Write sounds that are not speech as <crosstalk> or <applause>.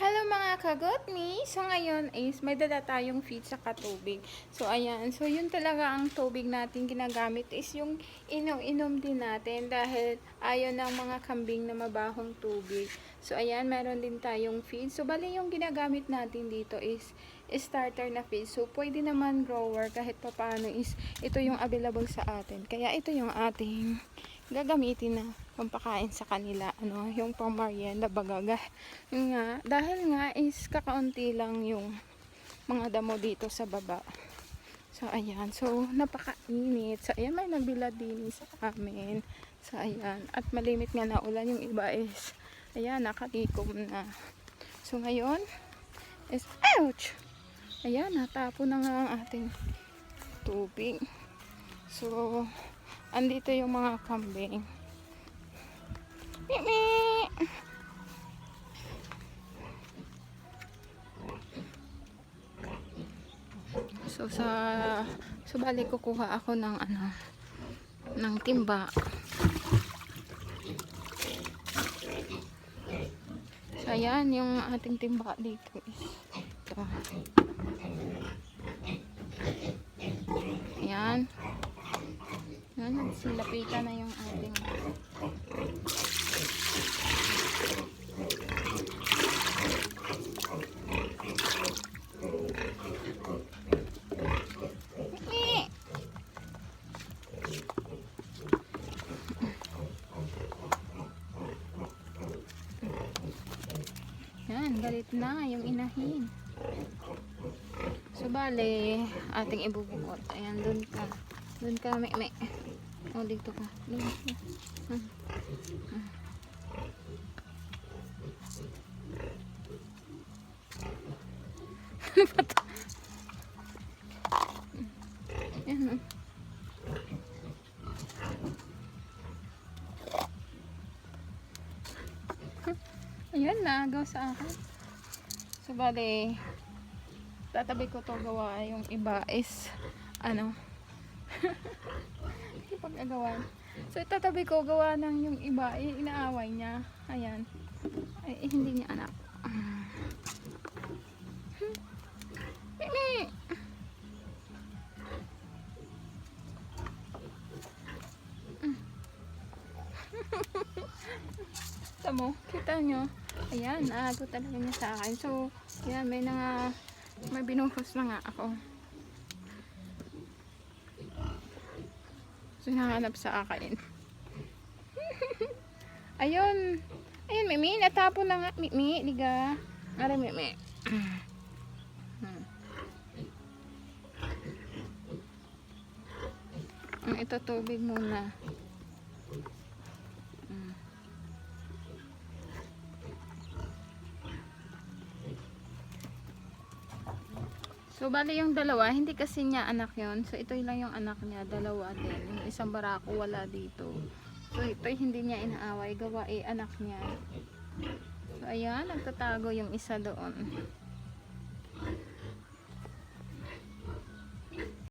Hello mga kagotmi! So ngayon is may dala tayong feed sa katubig. So ayan, so yun talaga ang tubig natin ginagamit is yung inom-inom din natin dahil ayaw ng mga kambing na mabahong tubig. So ayan, meron din tayong feed. So bali yung ginagamit natin dito is starter na feed. So pwede naman grower kahit papaano is ito yung available sa atin. Kaya ito yung ating gagamitin na pampakain sa kanila ano yung pang merienda bagaga. Yung nga dahil nga is kakaunti lang yung mga damo dito sa baba. So ayan. So napakainit. So ayan may nagbilad din sa amin. So ayan. At malimit nga na ulan yung iba is ayan nakalikom na. So ngayon is ouch! Ayan natapo na nga ang ating tubig. So andito yung mga kambing. Mimi! So sa so bali kukuha ako ng ano ng timba. So ayan yung ating timba dito is ito. Ayan. Yan, nagsilapitan na yung ating! Yan, galit na yung inahin. So, bale, ating ibubukot. Ayan, dun ka. Dun ka, may, may. O, dito ka. Dun. Hmm. Hmm. Ano ba to? Ayan, <laughs> o. Ayan, nagaw sa akin. So, bale, tatabi ko to gawa yung iba is ano <laughs> pag-agawan so tatabi ko gawa ng yung iba inaaway niya ayan ay eh, hindi niya anak. Mimi! <laughs> Hmm. Tamo, kita nyo ayan, naago talaga niya sa akin so, ayan, may nga may binuhos na nga ako. So, hinahanap sa akin. <laughs> Ayun. Ayun, Mimi. Natapo na nga. Mimi, liga. Ara, Mimi. Hmm, Ito tubig muna. So, bali yung dalawa, hindi kasi niya anak yon So, ito lang yung anak niya, dalawa din. Yung isang barako wala dito. So, ito hindi niya inaaway. Gawa eh, anak niya. So, ayan, nagtatago yung isa doon.